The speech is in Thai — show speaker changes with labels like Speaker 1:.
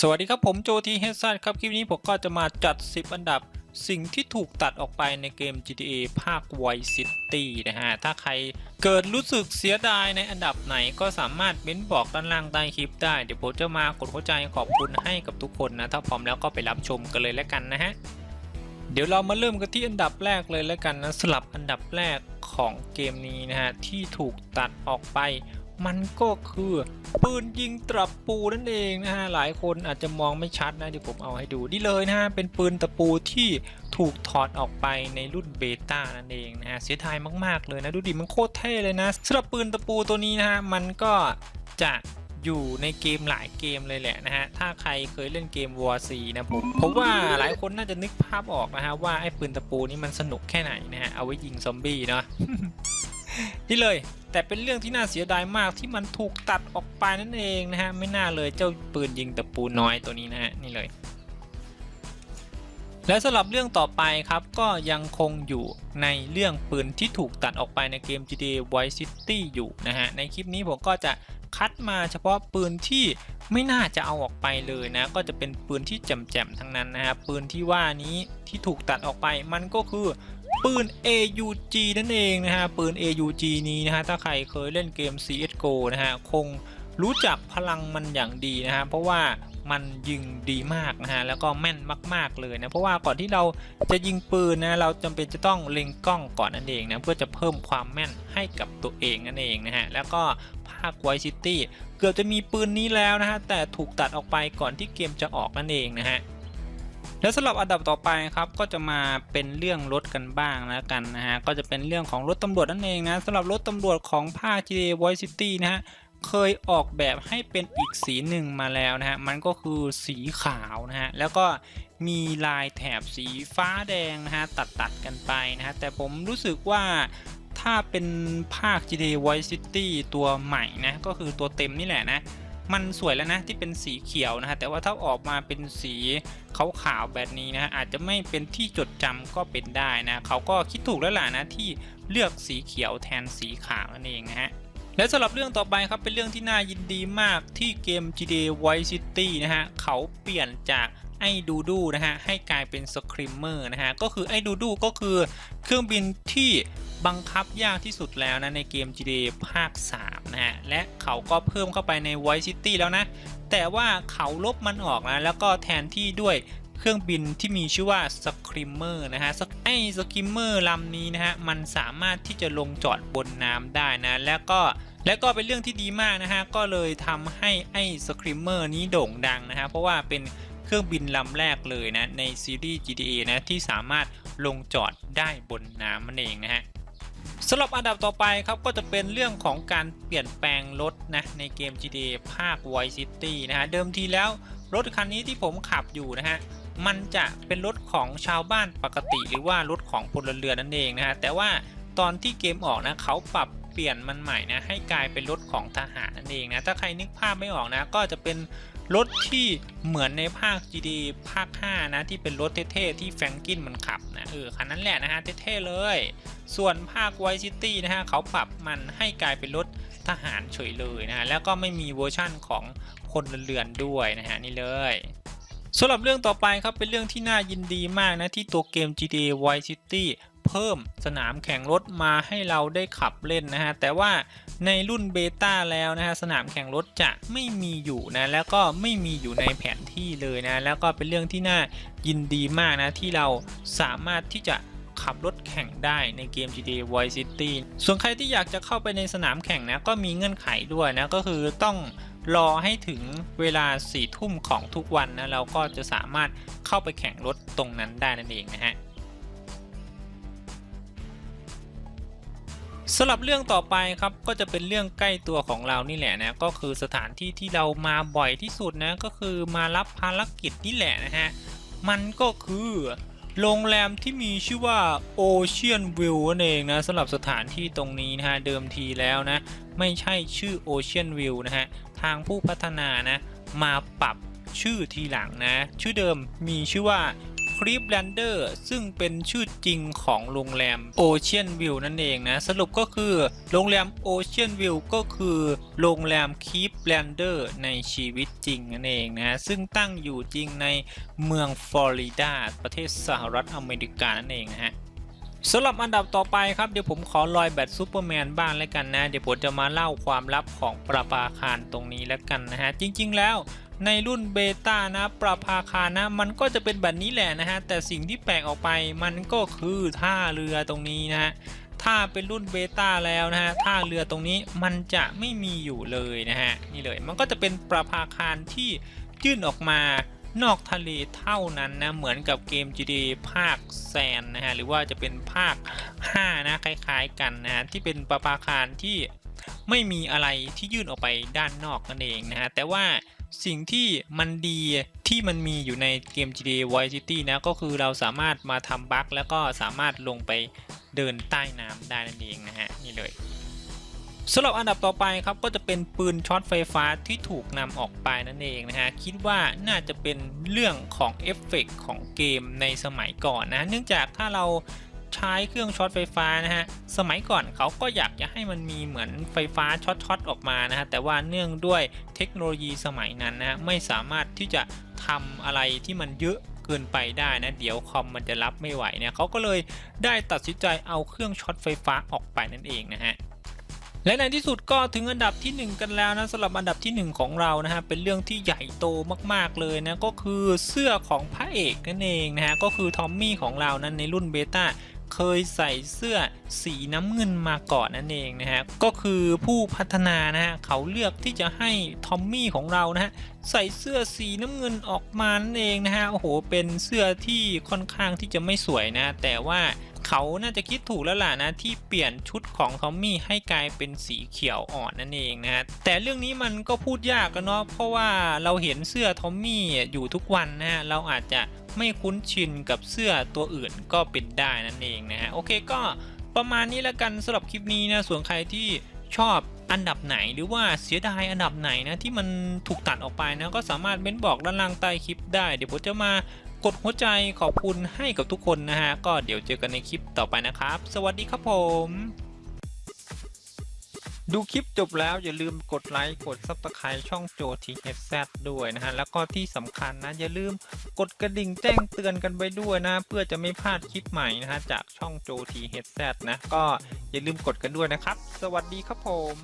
Speaker 1: สวัสดีครับผมโจทีเฮซันครับ คลิปนี้ผมก็จะมาจัด 10 อันดับสิ่งที่ถูกตัดออกไปในเกม GTA ภาค Vice City นะฮะ ถ้าใครเกิดรู้สึกเสียดายในอันดับไหนก็สามารถเม้นบอกด้านล่างใต้คลิปได้ เดี๋ยวผมจะมากดเข้าใจขอบคุณให้กับทุกคนนะ ถ้าพร้อมแล้วก็ไปรับชมกันเลยแล้วกันนะฮะ เดี๋ยวเรามาเริ่มกันที่อันดับแรกเลยแล้วกันนะสลับอันดับแรก ของเกมนี้นะฮะที่ถูกตัดออกไป มันก็คือปืนยิงตะปูนั่นเองนะฮะหลายคนอาจจะมองไม่ชัดนะเดี๋ยวผมเอาให้ดูนี่เลยนะฮะเป็นปืนตะปูที่ถูกถอดออกไปในรุ่นเบต้านั่นเองนะฮะเสียดายมากๆเลยนะดูดิมันโคตรเท่เลยนะสำหรับปืนตะปูตัวนี้นะฮะมันก็จะ อยู่ในเกมหลายเกมเลยแหละนะฮะ ถ้าใครเคยเล่นเกม War 4นะผมผมว่าหลายคนน่าจะนึกภาพออกนะฮะ ว่าไอ้ปืนตะปูนี่มันสนุกแค่ไหนนะฮะ เอาไว้ยิงซอมบี้เนาะนี่เลยแต่เป็นเรื่องที่น่าเสียดายมากที่มันถูกตัดออกไปนั่นเองนะฮะ ไม่น่าเลยเจ้าปืนยิงตะปูน้อยตัวนี้นะฮะ นี่เลย และสำหรับเรื่องต่อไปครับก็ยังคงอยู่ในเรื่องปืนที่ถูกตัดออกไปในเกม GTA Vice City อยู่นะฮะ ในคลิปนี้ผมก็จะ คัดมาเฉพาะปืนที่ไม่น่าจะเอาออกไปเลยนะ ก็จะเป็นปืนที่แจ่มๆทั้งนั้นนะครับปืนที่ว่านี้ที่ถูกตัดออกไปมันก็คือปืน AUG นั่นเองนะฮะปืน AUG นี้นะฮะถ้าใครเคยเล่นเกม CSGO นะฮะคงรู้จักพลังมันอย่างดีนะฮะเพราะว่า มันยิงดีมากนะฮะแล้วก็แม่นมาก ๆเลยนะเพราะว่าก่อนที่เราจะยิงปืนนะเราจำเป็นจะต้องเล็งกล้องก่อนนั่นเองนะเพื่อจะเพิ่มความแม่นให้กับตัวเองนั่นเองนะฮะแล้วก็ภาค Vice City เกือบจะมีปืนนี้แล้วนะฮะแต่ถูกตัดออกไปก่อนที่เกมจะออกนั่นเองนะฮะและสำหรับอันดับต่อไปครับก็จะมาเป็นเรื่องรถกันบ้างแล้วกันนะฮะก็จะเป็นเรื่องของรถตำรวจนั่นเองนะสำหรับรถตำรวจของภาค GTA Vice City นะฮะ เคยออกแบบให้เป็นอีกสีหนึ่งมาแล้วนะฮะ มันก็คือสีขาวนะฮะ แล้วก็มีลายแถบสีฟ้าแดงนะฮะ ตัดตัดๆกันไปนะฮะ แต่ผมรู้สึกว่าถ้าเป็นภาค GTA Vice City ตัวใหม่นะ ก็คือตัวเต็มนี่แหละนะ มันสวยแล้วนะที่เป็นสีเขียวนะฮะ แต่ว่าถ้าออกมาเป็นสีขาวๆแบบนี้นะฮะ อาจจะไม่เป็นที่จดจำก็เป็นได้นะ เขาก็คิดถูกแล้วล่ะนะที่เลือกสีเขียวแทนสีขาวนั่นเองนะฮะ และสำหรับเรื่องต่อไปครับเป็นเรื่องที่น่ายินดีมากที่เกม GTA Vice City นะฮะเขาเปลี่ยนจากไอ้ดูดูนะฮะให้กลายเป็นสคริมเมอร์นะฮะก็คือไอ้ดูดูก็คือเครื่องบินที่บังคับยากที่สุดแล้วนะในเกม GTA ภาค 3 นะฮะและเขาก็เพิ่มเข้าไปใน Vice City แล้วนะ แต่ว่าเขาลบมันออกนะแล้วก็แทนที่ด้วย เครื่องบินที่มีชื่อว่าสคริมเมอร์นะฮะไอ้สคริมเมอร์ลำนี้นะฮะมันสามารถที่จะลงจอดบนน้ำได้นะแล้วก็และก็เป็นเรื่องที่ดีมากนะฮะก็เลยทำให้ไอ้สคริมเมอร์นี้โด่งดังนะฮะเพราะว่าเป็นเครื่องบินลำแรกเลยนะในซีรีส์ GTA นะที่สามารถลงจอดได้บนน้ำมันเองนะฮะสำหรับอันดับต่อไปครับก็จะเป็นเรื่องของการเปลี่ยนแปลงรถนะในเกม GTA ภาค Vice City นะฮะเดิมทีแล้วรถคันนี้ที่ผมขับอยู่นะฮะ มันจะเป็นรถของชาวบ้านปกติ หรือว่ารถของพลเรือนนั่นเองนะฮะแต่ว่าตอนที่เกมออกนะเขาปรับเปลี่ยนมันใหม่นะให้กลายเป็นรถของทหารนั่นเองนะถ้าใครนึกภาพไม่ออกนะ ก็จะเป็นรถที่เหมือนในภาค GTA ภาค 5 นะ ที่เป็นรถเท่ๆที่แฟรงกินมันขับนะเออคันนั้นแหละนะฮะเท่ๆเลย ส่วนภาค Vice City นะฮะเขาปรับมันให้กลายเป็นรถทหารเฉยเลยนะฮะแล้วก็ไม่มีเวอร์ชั่นของคนเรือนด้วยนะฮะนี่เลย สำหรับเรื่องต่อไปครับเป็นเรื่องที่น่ายินดีมากนะ ที่ตัวเกม GTA Vice City เพิ่มสนามแข่งรถมาให้เราได้ขับเล่นนะฮะ แต่ว่าในรุ่นเบต้าแล้วนะฮะ สนามแข่งรถจะไม่มีอยู่นะ แล้วก็ไม่มีอยู่ในแผนที่เลยนะ แล้วก็เป็นเรื่องที่น่ายินดีมากนะ ที่เราสามารถที่จะขับรถแข่งได้ในเกม GTA Vice City ส่วนใครที่อยากจะเข้าไปในสนามแข่งนะ ก็มีเงื่อนไขด้วยนะ ก็คือต้อง รอให้ถึงเวลา4ี่ทุ่มของทุกวันนะเราก็จะสามารถเข้าไปแข่งรถตรงนั้นได้นั่นเองนะฮะสำหรับเรื่องต่อไปครับก็จะเป็นเรื่องใกล้ตัวของเรานี่แหละนะก็คือสถานที่ที่เรามาบ่อยที่สุดนะก็คือมารับภารกิจนี่แหละนะฮะมันก็คือโรงแรมที่มีชื่อว่า Ocean View นั่นเองนะสำหรับสถานที่ตรงนี้นะฮะเดิมทีแล้วนะ ไม่ใช่ชื่อ Ocean View นะฮะ ทางผู้พัฒนานะ มาปรับชื่อทีหลังนะ ชื่อเดิมมีชื่อว่า Cleveland ซึ่งเป็นชื่อจริงของโรงแรม Ocean View นั่นเองนะ สรุปก็คือโรงแรม Ocean View ก็คือโรงแรม Cleveland ในชีวิตจริงนั่นเองนะซึ่งตั้งอยู่จริงในเมืองฟลอริดาประเทศสหรัฐอเมริกานั่นเองนะฮะ สำหรับอันดับต่อไปครับเดี๋ยวผมขอลอยแบตซูเปอร์แมนบ้างแล้วกันนะ เดี๋ยวผมจะมาเล่าความลับของประภาคารตรงนี้แล้วกันนะฮะ จริง ๆ แล้วในรุ่นเบต้านะประภาคารนะ มันก็จะเป็นแบบนี้แหละนะฮะ แต่สิ่งที่แปลกออกไปมันก็คือท่าเรือตรงนี้นะฮะถ้าเป็นรุ่นเบต้าแล้วนะฮะท่าเรือตรงนี้มันจะไม่มีอยู่เลยนะฮะนี่เลยมันก็จะเป็นประภาคารที่ยื่นออกมา นอกทะเลเท่านั้นนะ เหมือนกับเกม GTA ภาคแซนนะฮะ หรือว่าจะเป็นภาค 5 นะ คล้ายๆกันนะฮะ ที่เป็นประภาคารที่ไม่มีอะไรที่ยื่นออกไปด้านนอกนั่นเองนะฮะ แต่ว่าสิ่งที่มันดีที่มันมีอยู่ในเกม GTA Vice City นะ ก็คือเราสามารถมาทำบั๊กแล้วก็สามารถลงไปเดินใต้น้ำได้นั่นเองนะฮะ นี่เลย สำหรับอันดับต่อไปครับก็จะเป็นปืนช็อตไฟฟ้าที่ถูกนำออกไปนั่นเองนะฮะคิดว่าน่าจะเป็นเรื่องของเอฟเฟกต์ของเกมในสมัยก่อนนะเนื่องจากถ้าเราใช้เครื่องช็อตไฟฟ้านะฮะสมัยก่อนเขาก็อยากจะให้มันมีเหมือนไฟฟ้าช็อตช็อออกมานะฮะแต่ว่าเนื่องด้วยเทคโนโลยีสมัยนั้นนะไม่สามารถที่จะทำอะไรที่มันเยอะเกินไปได้นะ เดี๋ยวคอมมันจะรับไม่ไหวเนี่ยเขาก็เลยได้ตัดสินใจเอาเครื่องช็อตไฟฟ้าออกไปนั่นเองนะฮะ และในที่สุดก็ถึงอันดับทีหนึ่1 กันแล้วนะสำหรับอันดับทีหนึ่1 ของเรานะฮะเป็นเรื่องที่ใหญ่โตมากๆเลยนะก็คือเสื้อของพระเอกนั่นเองนะฮะก็คือทอมมี่ของเรานั้นในรุ่นเบต้าเคยใส่เสื้อสีน้ำเงินมาก่อนนั่นเองนะฮะ ก็คือผู้พัฒนานะฮะเขาเลือกที่จะให้ทอมมี่ของเรานะฮะใส่เสื้อสีน้ำเงินออกมานั่นเองนะฮะโอ้โหเป็นเสื้อที่ค่อนข้างที่จะไม่สวยนะ แต่ว่า เขาน่าจะคิดถูกแล้วล่ะนะที่เปลี่ยนชุดของทอมมี่ให้กลายเป็นสีเขียวอ่อนนั่นเองนะฮะแต่เรื่องนี้มันก็พูดยากกันเนาะเพราะว่าเราเห็นเสื้อทอมมี่อยู่ทุกวันนะฮะเราอาจจะไม่คุ้นชินกับเสื้อตัวอื่นก็เป็นได้นั่นเองนะฮะโอเคก็ประมาณนี้แล้วกันสำหรับคลิปนี้นะส่วนใครที่ชอบอันดับไหนหรือว่าเสียดายอันดับไหนนะที่มันถูกตัดออกไปนะก็สามารถเม้นบอกด้านล่างใต้คลิปได้เดี๋ยวผมจะมา กดหัวใจขอบคุณให้กับทุกคนนะฮะ ก็เดี๋ยวเจอกันในคลิปต่อไปนะครับ สวัสดีครับผม ดูคลิปจบแล้วอย่าลืมกดไลค์กดซับสไคร b ์ช่องโจทีเอซด้วยนะฮะ แล้วก็ที่สำคัญนะอย่าลืมกดกระดิ่งแจ้งเตือนกันไปด้วยนะ เพื่อจะไม่พลาดคลิปใหม่นะฮะจากช่องโจทีเอซนะ ก็อย่าลืมกดกันด้วยนะครับ สวัสดีครับผม